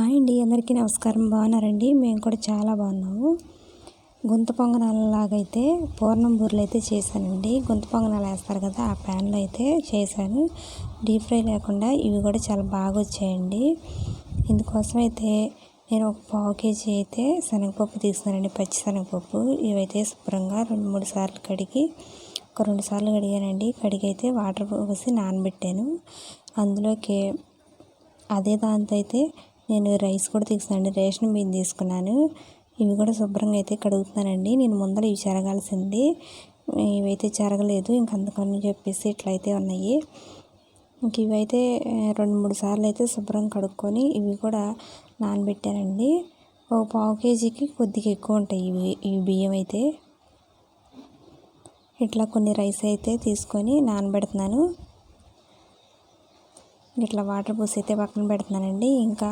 Hi అండి అందరికీ నమస్కారం. బాగున్నారండి? మేము కూడా చాలా బాగున్నాము. గుంత పొంగనాలలాగైతే పూర్ణం బూరెలు అయితే చేశానండి. గుంత పొంగనాలు వేస్తారు కదా ఆ ప్యాన్లో అయితే చేశాను. డీప్ ఫ్రై లేకుండా ఇవి కూడా చాలా బాగా వచ్చాయండి. ఇందుకోసం అయితే నేను ఒక పావు కేజీ అయితే శనగపప్పు తీసుకున్నానండి పచ్చి శనగపప్పు. ఇవైతే శుభ్రంగా రెండు మూడు సార్లు కడిగి ఒక రెండు సార్లు కడిగానండి. కడిగి అయితే వాటర్ పోసి నానబెట్టాను. అందులోకి అదే దాంతో అయితే నేను రైస్ కూడా తీసుకున్నాను రేషన్ బియ్యం తీసుకున్నాను. ఇవి కూడా శుభ్రంగా అయితే కడుగుతున్నానండి. నేను ముందర ఇవి చెరగాల్సింది. ఇవైతే చెరగలేదు. ఇంక అందుకని చెప్పేసి ఇట్లయితే ఉన్నాయి. ఇంక ఇవైతే రెండు మూడు సార్లు అయితే శుభ్రంగా కడుక్కొని ఇవి కూడా నానబెట్టానండి. ఒక పావు కేజీకి కొద్దిగా ఎక్కువ ఉంటాయి ఇవి. ఈ బియ్యం అయితే. ఇట్లా కొన్ని రైస్ అయితే తీసుకొని నానబెడుతున్నాను. ఇట్లా వాటర్ పోసి అయితే పక్కన పెడుతున్నానండి. ఇంకా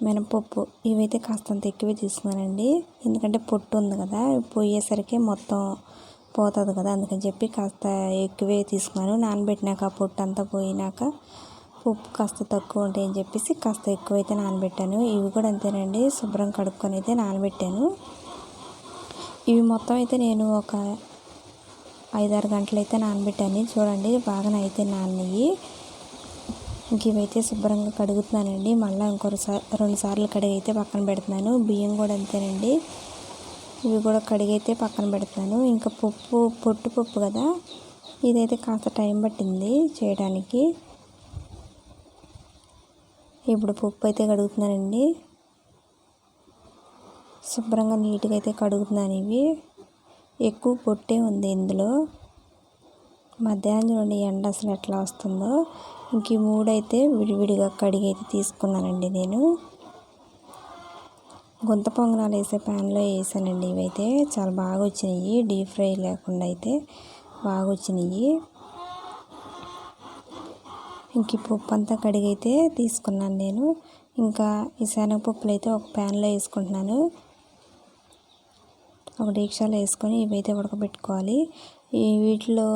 మినపప్పు ఇవైతే కాస్తంత ఎక్కువే తీసుకున్నానండి. ఎందుకంటే పొట్టు ఉంది కదా పోయేసరికి మొత్తం పోతుంది కదా అందుకని చెప్పి కాస్త ఎక్కువే తీసుకున్నాను. నానబెట్టినాక పొట్టు అంతా పోయినాక ఉప్పు కాస్త తక్కువ ఉంటాయని చెప్పేసి కాస్త ఎక్కువైతే నానబెట్టాను. ఇవి కూడా అంతేనండి శుభ్రం కడుక్కొని అయితే నానబెట్టాను. ఇవి మొత్తం అయితే నేను ఒక ఐదారు గంటలు అయితే నానబెట్టాను. చూడండి బాగా అయితే నాన్నయ్యి ఇంక ఇవైతే శుభ్రంగా కడుగుతున్నానండి. మళ్ళీ ఇంకో రెండు సార్లు కడిగి అయితే పక్కన పెడుతున్నాను. బియ్యం కూడా అంతేనండి. ఇవి కూడా కడిగి అయితే పక్కన పెడుతున్నాను. ఇంకా పప్పు పొట్టు పప్పు కదా. ఇదైతే కాస్త టైం పట్టింది చేయడానికి. ఇప్పుడు పప్పు అయితే కడుగుతున్నానండి. శుభ్రంగా నీట్గా అయితే కడుగుతున్నాను ఇవి. ఎక్కువ పొట్టే ఉంది ఇందులో. మధ్యాహ్నం చూడండి ఎండ అసలు ఎట్లా వస్తుందో. ఇంక ఈ మూడైతే విడివిడిగా కడిగి అయితే తీసుకున్నానండి నేను. గుంత పొంగనాలు వేసే ప్యాన్లో వేసానండి ఇవైతే. చాలా బాగా వచ్చినాయి డీప్ ఫ్రై లేకుండా అయితే బాగా వచ్చినాయి ఇంక ఈ పప్పు అంతా కడిగైతే తీసుకున్నాను నేను. ఇంకా ఈ శనగపప్పులు అయితే ఒక ప్యాన్లో వేసుకుంటున్నాను. ఒక డీక్షాలో వేసుకొని ఇవైతే ఉడకబెట్టుకోవాలి. ఈ వీటిలో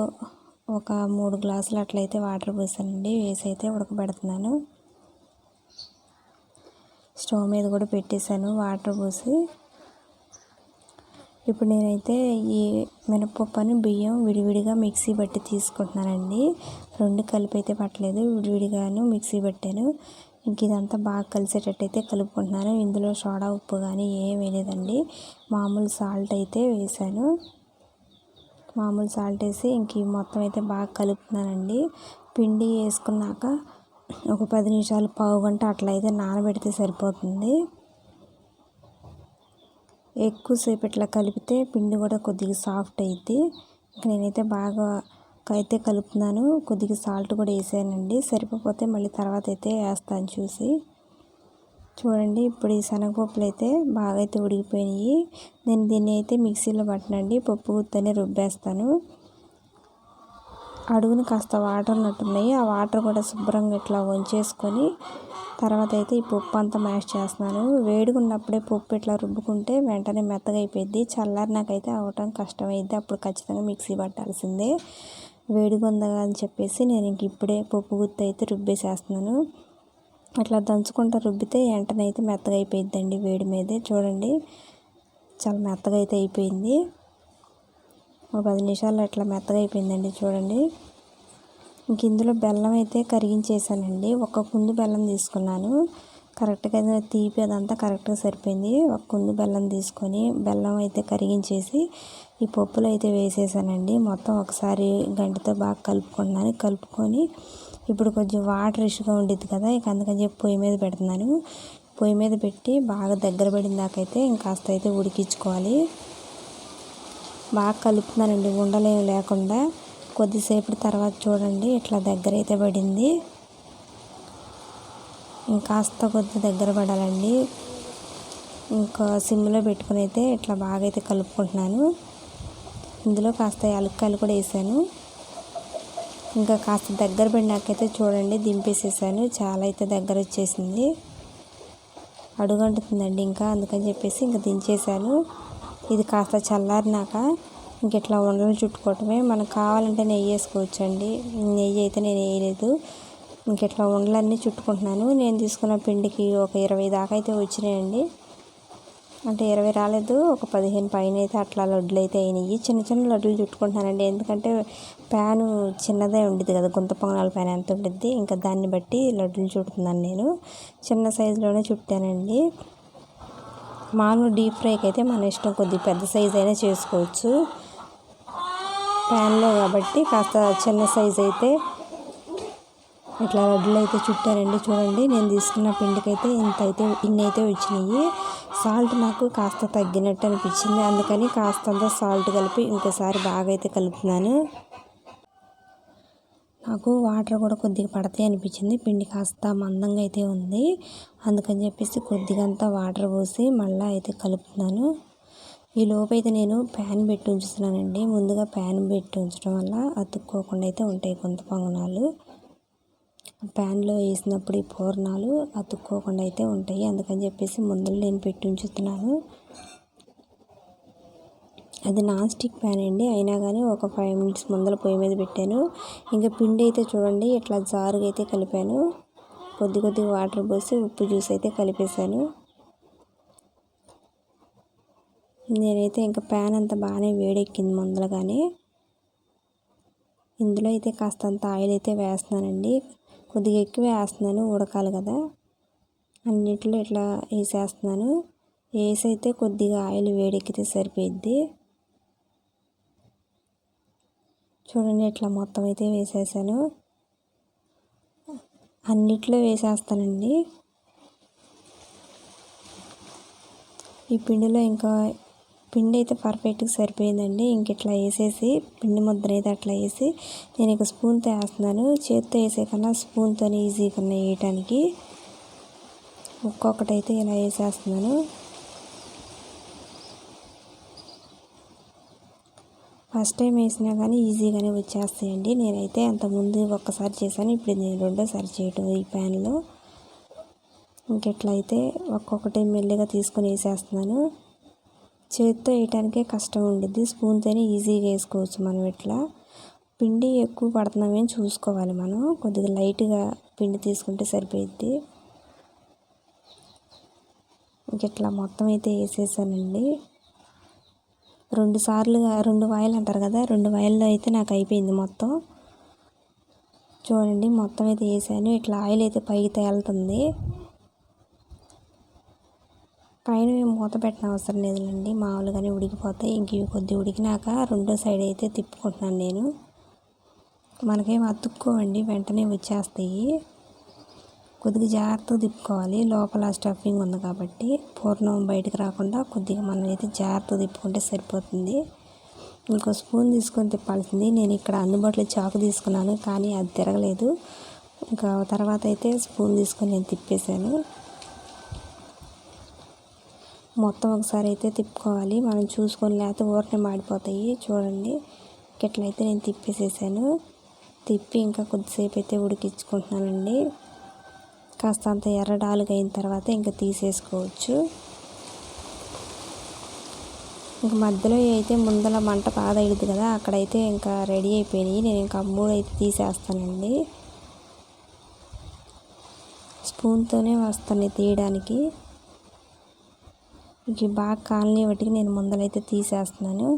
ఒక మూడు గ్లాసులు అట్లయితే వాటర్ పోసానండి. వేసి అయితే ఉడకబెడుతున్నాను. స్టవ్ మీద కూడా పెట్టేశాను వాటర్ పోసి. ఇప్పుడు నేనైతే ఈ మినపప్పు బియ్యం విడివిడిగా మిక్సీ బట్టి తీసుకుంటున్నానండి. రెండు కలిపి అయితే పట్టలేదు విడివిడిగాను మిక్సీ పట్టాను ఇంక ఇదంతా బాగా కలిసేటట్టయితే కలుపుకుంటున్నాను. ఇందులో సోడా ఉప్పు కానీ ఏం వేయలేదండి మామూలు సాల్ట్ అయితే వేసాను. మామూలు సాల్ట్ వేసి ఇంక మొత్తం అయితే బాగా కలుపుతున్నానండి. పిండి వేసుకున్నాక ఒక పది నిమిషాలు పావు గంట అట్లా అయితే నానబెడితే సరిపోతుంది. ఎక్కువసేపు ఇట్లా కలిపితే పిండి కూడా కొద్దిగా సాఫ్ట్ అయింది నేనైతే బాగా అయితే కలుపుతున్నాను. కొద్దిగా సాల్ట్ కూడా వేసానండి. సరిపోతే మళ్ళీ తర్వాత అయితే వేస్తాను చూసి. చూడండి ఇప్పుడు ఈ శనగపప్పులు అయితే బాగా అయితే ఉడికిపోయినాయి. నేను దీన్ని అయితే మిక్సీలో పట్టనండి. పప్పు గుత్తని రుబ్బేస్తాను. అడుగున కాస్త వాటర్ ఉన్నట్టున్నాయి. ఆ వాటర్ కూడా శుభ్రంగా ఇట్లా వంచేసుకొని తర్వాత అయితే ఈ పప్పు అంతా మ్యాష్ చేస్తున్నాను. వేడిగా ఉన్నప్పుడే పప్పు ఇట్లా రుబ్బుకుంటే వెంటనే మెత్తగా అయిపోయింది చల్లారి నాకైతే అవటం కష్టమైంది అప్పుడు ఖచ్చితంగా మిక్సీ పట్టాల్సిందే. వేడిగా అని చెప్పేసి నేను ఇంక ఇప్పుడే పప్పు గుత్తి అయితే రుబ్బేసేస్తున్నాను. అట్లా దంచుకుంటూ రుబ్బితే వెంటనే అయితే మెత్తగా అయిపోయిందండి వేడి మీదే. చూడండి చాలా మెత్తగా అయితే అయిపోయింది. ఒక పది నిమిషాలు అట్లా మెత్తగా అయిపోయిందండి చూడండి. ఇంక ఇందులో బెల్లం అయితే కరిగించేసానండి. ఒక కుందు బెల్లం తీసుకున్నాను. కరెక్ట్గా తీపి అదంతా కరెక్ట్గా సరిపోయింది. ఒక కుందు బెల్లం తీసుకొని బెల్లం అయితే కరిగించేసి ఈ పప్పులు అయితే వేసేసానండి. మొత్తం ఒకసారి గంటతో బాగా కలుపుకున్నాను కలుపుకొని ఇప్పుడు కొంచెం వాటర్ ఇష్యూగా ఉండిద్ది కదా ఇక అందుకని చెప్పి పొయ్యి మీద పెడుతున్నాను. పొయ్యి మీద పెట్టి బాగా దగ్గర పడిన దాకైతే ఇంకాస్త అయితే ఉడికించుకోవాలి. బాగా కలుపుతున్నానండి. ఉండలేం లేకుండా కొద్దిసేపటి తర్వాత చూడండి ఇట్లా దగ్గర అయితే పడింది. ఇంకాస్త కొద్ది దగ్గర పడాలండి. ఇంకా సిమ్లో పెట్టుకుని అయితే ఇట్లా బాగా అయితే కలుపుకుంటున్నాను. ఇందులో కాస్త యాలక్కాయలు కూడా వేసాను. ఇంకా కాస్త దగ్గర పడినాకైతే చూడండి దింపేసేసాను. చాలా అయితే దగ్గర వచ్చేసింది. అడుగంటుతుందండి ఇంకా అందుకని చెప్పేసి ఇంకా దించేసాను. ఇది కాస్త చల్లారినాక ఇంక ఇట్లా ఉండలు చుట్టుకోవటమే. మనకు కావాలంటే నెయ్యి వేసుకోవచ్చండి. నెయ్యి అయితే నేను వేయలేదు. ఇంకెట్లా ఉండలన్నీ చుట్టుకుంటున్నాను. నేను తీసుకున్న పిండికి ఒక ఇరవై దాకా అయితే వచ్చినాయండి. అంటే ఇరవై రాలేదు ఒక పదిహేను పైన అయితే అట్లా లడ్లు అయితే అయినాయి. చిన్న చిన్న లడ్లు చుట్టుకుంటున్నానండి. ఎందుకంటే ప్యాన్ చిన్నదే ఉండేది కదా గుంత పొంగనాల ప్యాన్ ఎంత ఉండిద్ది ఇంకా దాన్ని బట్టి లడ్డులు చుట్టుతున్నాను నేను. చిన్న సైజులోనే చుట్టానండి. మామూలు డీప్ ఫ్రైకి అయితే మన ఇష్టం కొద్దిగా పెద్ద సైజ్ అయినా చేసుకోవచ్చు. ప్యాన్లో కాబట్టి కాస్త చిన్న సైజ్ అయితే ఇట్లా లడ్డులు అయితే చుట్టారండి. చూడండి నేను తీసుకున్న పిండికైతే ఇంత అయితే ఇన్ని అయితే వచ్చినాయి. సాల్ట్ నాకు కాస్త తగ్గినట్టు అనిపించింది. అందుకని కాస్తంత సాల్ట్ కలిపి ఇంకోసారి బాగా అయితే కలుపుతున్నాను. నాకు వాటర్ కూడా కొద్దిగా పడతాయి అనిపించింది. పిండి కాస్త మందంగా అయితే ఉంది. అందుకని చెప్పేసి కొద్దిగా అంతా వాటర్ పోసి మళ్ళీ అయితే కలుపుతున్నాను. ఈ లోపు అయితే నేను ప్యాన్ పెట్టి ఉంచుతున్నానండి. ముందుగా ప్యాన్ పెట్టి ఉంచడం వల్ల అతుక్కోకుండా అయితే ఉంటాయి కొంత పొంగనాలు. ప్యాన్లో వేసినప్పుడు ఈ పూర్ణాలు అతుక్కోకుండా అయితే ఉంటాయి. అందుకని చెప్పేసి ముందర నేను పెట్టి ఉంచుతున్నాను. అది నాన్ స్టిక్ ప్యాన్ అండి. అయినా కానీ ఒక ఫైవ్ మినిట్స్ ముందర పొయ్యి మీద పెట్టాను. ఇంకా పిండి అయితే చూడండి ఇట్లా జారుగా అయితే కలిపాను. కొద్ది కొద్దిగా వాటర్ పోసి ఉప్పు జ్యూస్ అయితే కలిపేశాను. నేనైతే ఇంకా ప్యాన్ అంతా బాగానే వేడెక్కింది ముందరగానే ఇందులో అయితే కాస్తంత ఆయిల్ అయితే వేస్తున్నానండి. కొద్దిగా ఎక్కువ వేస్తున్నాను ఉడకాలి కదా. అన్నిట్లో ఇట్లా వేసేస్తున్నాను. వేసి అయితే కొద్దిగా ఆయిల్ వేడెక్కితే సరిపోయిద్ది. చూడండి ఇట్లా మొత్తం అయితే వేసేసాను. అన్నిట్లో వేసేస్తానండి. ఈ పిండిలో ఇంకా పిండి అయితే పర్ఫెక్ట్గా సరిపోయిందండి. ఇంక ఇట్లా వేసేసి పిండి ముద్ర అయితే అట్లా వేసి నేను ఇక స్పూన్తో వేస్తున్నాను. చేత్తో వేసే కన్నా స్పూన్తో ఈజీగా ఉన్నాయి వేయటానికి. ఒక్కొక్కటి అయితే ఇలా వేసేస్తున్నాను. ఫస్ట్ టైం వేసినా కానీ ఈజీగానే వచ్చేస్తాయండి. నేనైతే అంతకుముందు ఒక్కసారి చేశాను. ఇప్పుడు నేను రెండోసారి చేయటం ఈ ప్యాన్లో. ఇంకెట్లయితే ఒక్కొక్కటి మెల్లిగా తీసుకొని వేసేస్తున్నాను. చేతితో వేయటానికే కష్టం ఉండిద్ది. స్పూన్తోనే ఈజీగా వేసుకోవచ్చు మనం ఇట్లా. పిండి ఎక్కువ పడుతున్నామేం చూసుకోవాలి మనం. కొద్దిగా లైట్గా పిండి తీసుకుంటే సరిపోయిద్ది. ఇట్లా మొత్తం అయితే వేసేసానండి. రెండు సార్లుగా రెండు వాయిలు అంటారు కదా రెండు వాయిల్లో అయితే నాకు అయిపోయింది మొత్తం. చూడండి మొత్తం అయితే వేసాను. ఇట్లా ఆయిల్ అయితే పైకి తేలుతుంది. పైన మేము మూత పెట్టిన అవసరం లేదులేండి. మామూలుగానే ఉడికిపోతాయి. ఇంక ఇవి కొద్ది ఉడికినాక రెండో సైడ్ అయితే తిప్పుకుంటున్నాను నేను. మనకేం అతుక్కోవండి. వెంటనే వచ్చేస్తాయి. కొద్దిగా జాగ్రత్తగా తిప్పుకోవాలి. లోపల స్టఫింగ్ ఉంది కాబట్టి పూర్ణం బయటకు రాకుండా కొద్దిగా మనం అయితే జాగ్రత్తగా తిప్పుకుంటే సరిపోతుంది. ఇంకో స్పూన్ తీసుకొని తిప్పాల్సింది. నేను ఇక్కడ అందుబాటులో చాకు తీసుకున్నాను కానీ అది తిరగలేదు. ఇంకా తర్వాత అయితే స్పూన్ తీసుకొని నేను తిప్పేశాను. మొత్తం ఒకసారి అయితే తిప్పుకోవాలి. మనం చూసుకొని లేకపోతే ఊరనే మాడిపోతాయి. చూడండి. ఇట్లయితే నేను తిప్పేసేసాను. తిప్పి ఇంకా కొద్దిసేపు అయితే ఉడికించుకుంటున్నానండి. కాస్త అంత ఎర్రడాలుగా అయిన తర్వాత ఇంకా తీసేసుకోవచ్చు. ఇంకా మధ్యలో అయితే ముందల మంట పాదైద్ది కదా అక్కడైతే ఇంకా రెడీ అయిపోయినాయి. నేను ఇంకా మూడు అయితే తీసేస్తానండి. స్పూన్తోనే వస్తాను తీయడానికి. ఇవి బాగా కాలనీ వాటికి నేను ముందలైతే తీసేస్తున్నాను.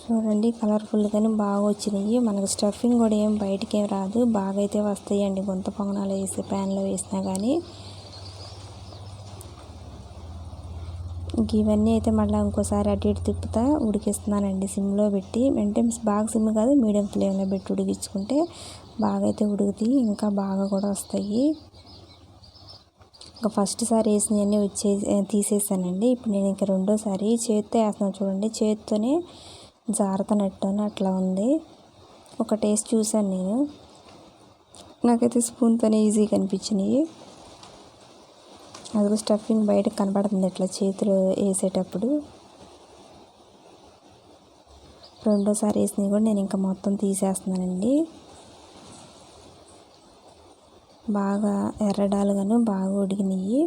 చూడండి కలర్ఫుల్గానే బాగా వచ్చినాయి. మనకు స్టఫింగ్ కూడా ఏం బయటికి ఏం రాదు. బాగా అయితే వస్తాయండి గుంత పొంగనాలు వేసి ప్యాన్లో వేసినా కానీ ఇవన్నీ అయితే మళ్ళీ ఇంకోసారి అటు ఇటు తిప్పుతా ఉడికిస్తున్నానండి సిమ్లో పెట్టి. మెయింటెన్స్ బాగా సిమ్ కాదు మీడియం ఫ్లేమ్లో పెట్టి ఉడికించుకుంటే బాగా అయితే ఉడుకుతాయి ఇంకా బాగా కూడా వస్తాయి. ఇంకా ఫస్ట్ సారి వేసినవన్నీ వచ్చే తీసేసానండి. ఇప్పుడు నేను ఇంకా రెండోసారి చేత్తో వేస్తున్నాను చూడండి. చేత్తోనే జారుతున్నట్టు అట్లా ఉంది. ఒక టేస్ట్ చూశాను నేను. నాకైతే స్పూన్తోనే ఈజీగా అనిపించినాయి. అది స్టఫింగ్ బయట కనబడుతుంది ఇట్లా చేతిలో వేసేటప్పుడు. రెండోసారి వేసినవి కూడా నేను ఇంకా మొత్తం తీసేస్తున్నానండి. బాగా ఎర్రడాలుగాను బాగా ఉడికినాయి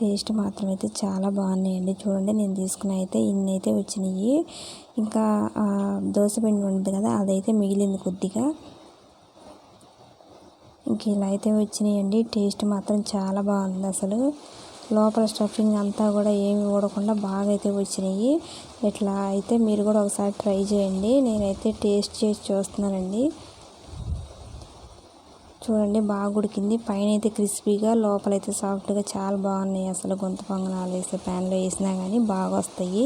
టేస్ట్ మాత్రం అయితే చాలా బాగున్నాయండి. చూడండి నేను తీసుకున్న అయితే ఇన్ని అయితే వచ్చినాయి ఇంకా దోశ పిండి ఉంటుంది కదా అదైతే మిగిలింది కొద్దిగా. ఇంక ఇలా అయితే వచ్చినాయండి టేస్ట్ మాత్రం చాలా బాగుంది అసలు. లోపల స్టఫింగ్ అంతా కూడా ఏమి ఊడకుండా బాగా అయితే వచ్చినాయి ఇట్లా అయితే మీరు కూడా ఒకసారి ట్రై చేయండి. నేనైతే టేస్ట్ చేసి చూస్తున్నానండి. చూడండి బాగా ఉడికింది. పైన అయితే క్రిస్పీగా లోపలైతే సాఫ్ట్గా చాలా బాగున్నాయి అసలు గొంత పొంగనాలు వేసే ప్యాన్లో వేసినా కానీ బాగా వస్తాయి.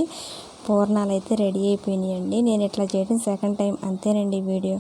పూర్ణాలు అయితే రెడీ అయిపోయినాయండి. నేను ఇట్లా చేయడం సెకండ్ టైం అంతేనండి వీడియో.